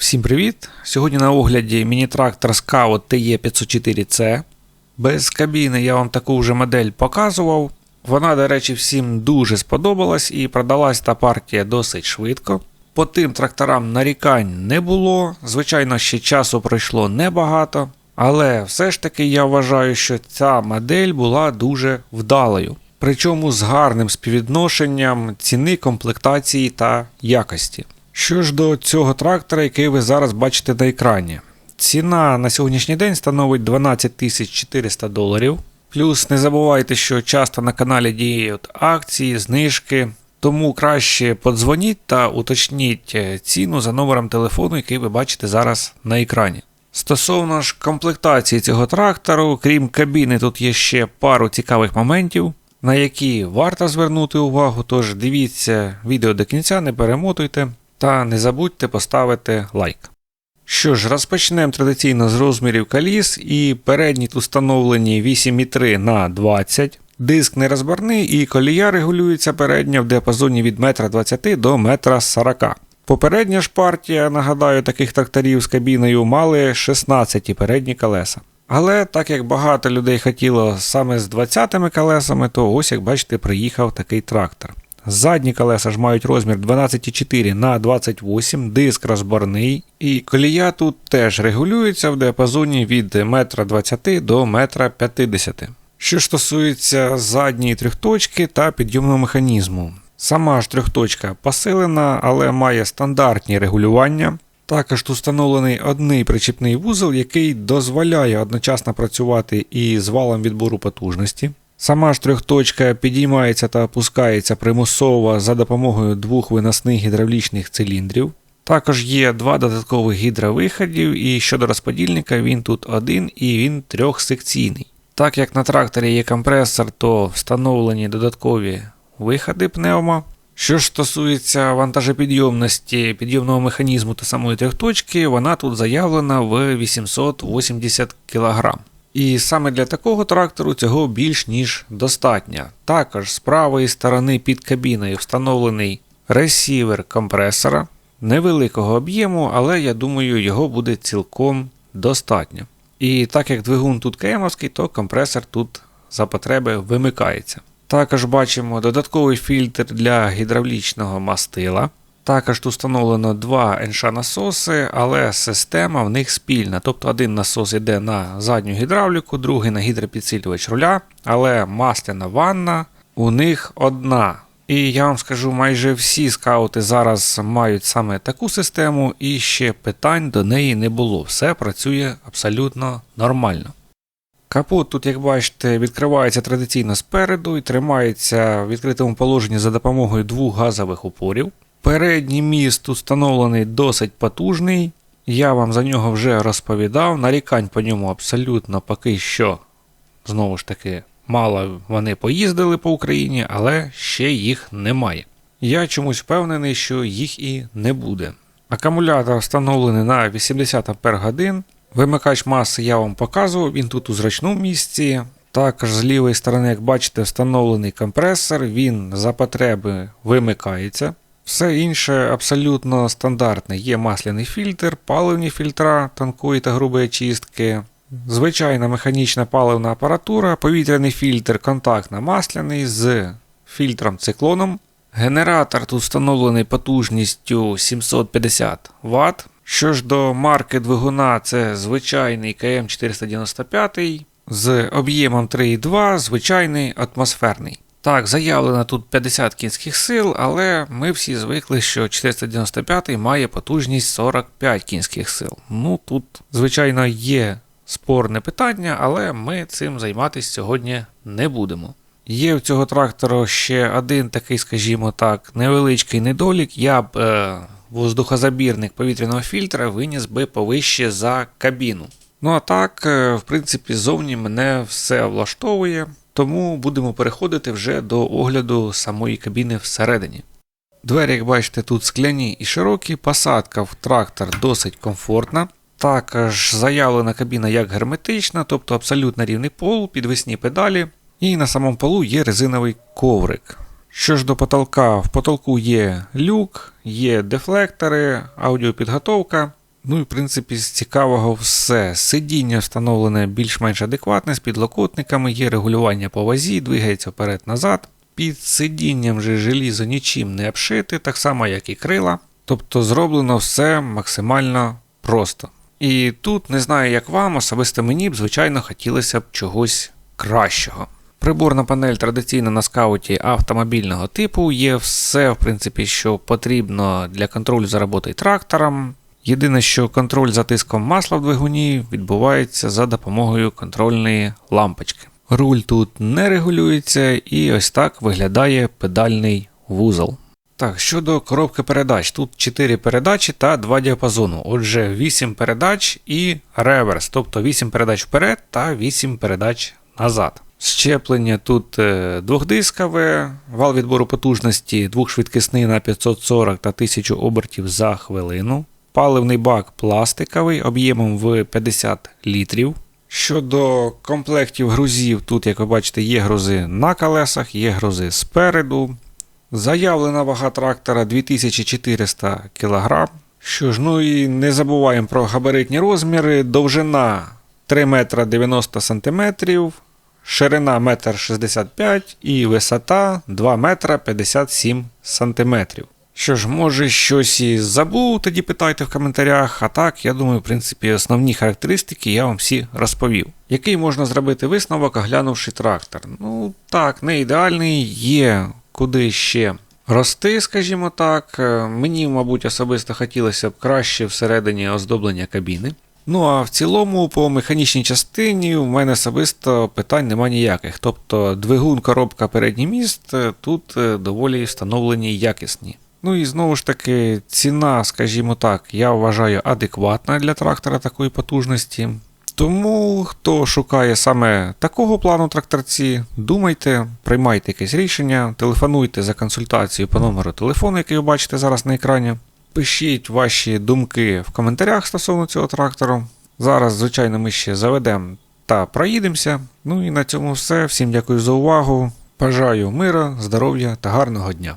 Всім привіт! Сьогодні на огляді міні-трактор Scout TE504C. Без кабіни я вам таку вже модель показував. Вона, до речі, всім дуже сподобалась і продалась та партія досить швидко. По тим тракторам нарікань не було. Звичайно, ще часу пройшло небагато. Але все ж таки я вважаю, що ця модель була дуже вдалою. Причому з гарним співвідношенням ціни, комплектації та якості. Що ж до цього трактора, який ви зараз бачите на екрані. Ціна на сьогоднішній день становить 12 400 доларів. Плюс не забувайте, що часто на каналі діють акції, знижки. Тому краще подзвоніть та уточніть е, ціну за номером телефону, який ви бачите зараз на екрані. Стосовно ж комплектації цього трактору, крім кабіни, тут є ще пару цікавих моментів, на які варто звернути увагу. Тож дивіться відео до кінця, не перемотуйте та не забудьте поставити лайк. Що ж, розпочнемо традиційно з розмірів коліс і передні тут встановлені 8,3 на 20 Диск нерозбарний і колія регулюється передня в діапазоні від 1,20 м до 1,40 м. Попередня ж партія, нагадаю, таких тракторів з кабіною мали 16 передні колеса. Але так як багато людей хотіло саме з 20 колесами, то ось як бачите, приїхав такий трактор. Задні колеса ж мають розмір 12,4 на 28, диск розборний, і колія тут теж регулюється в діапазоні від 1,20 м до 1,50 м. Що ж стосується задньої трьохточки та підйомного механізму. Сама ж трьохточка посилена, але має стандартні регулювання. Також тут встановлений одний причіпний вузол, який дозволяє одночасно працювати і з валом відбору потужності. Сама ж трьохточка підіймається та опускається примусово за допомогою двох виносних гідравлічних циліндрів. Також є два додаткових гідровиходів, і щодо розподільника він тут один і він трьохсекційний. Так як на тракторі є компресор, то встановлені додаткові виходи пневма. Що ж стосується вантажопідйомності підйомного механізму та самої трьохточки, вона тут заявлена в 880 кг. І саме для такого трактору цього більш ніж достатньо. Також з правої сторони під кабіною встановлений ресівер компресора невеликого об'єму, але я думаю, його буде цілком достатньо. І так як двигун тут кемовський, то компресор тут за потреби вимикається. Також бачимо додатковий фільтр для гідравлічного мастила. Також тут два НШ-насоси, але система в них спільна. Тобто один насос йде на задню гідравліку, другий на гідропідсилювач руля, але масляна ванна у них одна. І я вам скажу, майже всі скаути зараз мають саме таку систему, і ще питань до неї не було. Все працює абсолютно нормально. Капот тут, як бачите, відкривається традиційно спереду і тримається в відкритому положенні за допомогою двох газових упорів. Передній міст тут встановлений досить потужний. Я вам за нього вже розповідав. Нарікань по ньому абсолютно поки що, знову ж таки, мало вони поїздили по Україні, але ще їх немає. Я чомусь впевнений, що їх і не буде. Акумулятор встановлений на 80 Ах. Вимикач маси я вам показував, він тут у зручному місці. Також з лівої сторони, як бачите, встановлений компресор, він за потреби вимикається. Все інше абсолютно стандартне. Є масляний фільтр, паливні фільтра тонкої та грубої чистки, звичайна механічна паливна апаратура, повітряний фільтр контактно-масляний з фільтром циклоном. Генератор тут встановлений потужністю 750 Вт. Що ж до марки двигуна, це звичайний КМ495 з об'ємом 3,2, звичайний атмосферний. Так, заявлено тут 50 кінських сил, але ми всі звикли, що 495 має потужність 45 кінських сил. Ну тут, звичайно, є спорне питання, але ми цим займатися сьогодні не будемо. Є в цього трактора ще один такий, скажімо так, невеличкий недолік. Я б е, воздухозабірник повітряного фільтра виніс би повище за кабіну. Ну а так, е, в принципі, зовні мене все влаштовує. Тому будемо переходити вже до огляду самої кабіни всередині. Двері, як бачите, тут скляні і широкі, посадка в трактор досить комфортна. Також заявлена кабіна як герметична, тобто абсолютно рівний пол, підвісні педалі, і на самому полу є резиновий коврик. Що ж до потолка, в потолку є люк, є дефлектори, аудіопідготовка. Ну і в принципі з цікавого все. Сидіння встановлене більш-менш адекватне, з підлокотниками, є регулювання по вазі, двигається вперед-назад. Під сидінням же желізо нічим не обшите, так само як і крила. Тобто зроблено все максимально просто. І тут не знаю, як вам, особисто мені б, звичайно, хотілося б чогось кращого. Приборна панель традиційно на скауті автомобільного типу. Є все, в принципі, що потрібно для контролю за роботою трактором. Єдине, що контроль за тиском масла в двигуні відбувається за допомогою контрольної лампочки. Руль тут не регулюється, і ось так виглядає педальний вузол. Так, щодо коробки передач, тут 4 передачі та 2 діапазону. Отже, 8 передач і реверс, тобто 8 передач вперед та 8 передач назад. Щеплення тут е, двохдискове, вал відбору потужності двохшвидкісний на 540 та 1000 обертів за хвилину. Паливний бак пластиковий об'ємом в 50 літрів. Щодо комплектів грузів, тут, як ви бачите, є грузи на колесах, є грузи спереду. Заявлена вага трактора 2400 кг. Що ж, ну і не забуваємо про габаритні розміри. Довжина 3 метра 90 см, ширина 1,65 м і висота 2 метра 57 см. Що ж, може щось і забув, тоді питайте в коментарях. А так, я думаю, в принципі, основні характеристики я вам всі розповів. Який можна зробити висновок, оглянувши трактор? Ну так, не ідеальний, є куди ще рости, скажімо так. Е, Мені, мабуть, особисто хотілося б краще всередині оздоблення кабіни. Ну а в цілому, по механічній частині, у мене особисто питань нема ніяких. Тобто двигун, коробка, передній міст е, тут е, доволі встановлені якісні. Ну і знову ж таки, ціна, скажімо так, я вважаю адекватна для трактора такої потужності. Тому, хто шукає саме такого плану тракторці, думайте, приймайте якесь рішення, телефонуйте за консультацією по номеру телефону, який ви бачите зараз на екрані. Пишіть ваші думки в коментарях стосовно цього трактору. Зараз, звичайно, ми ще заведемо та проїдемося. Ну і на цьому все. Всім дякую за увагу. Бажаю мира, здоров'я та гарного дня.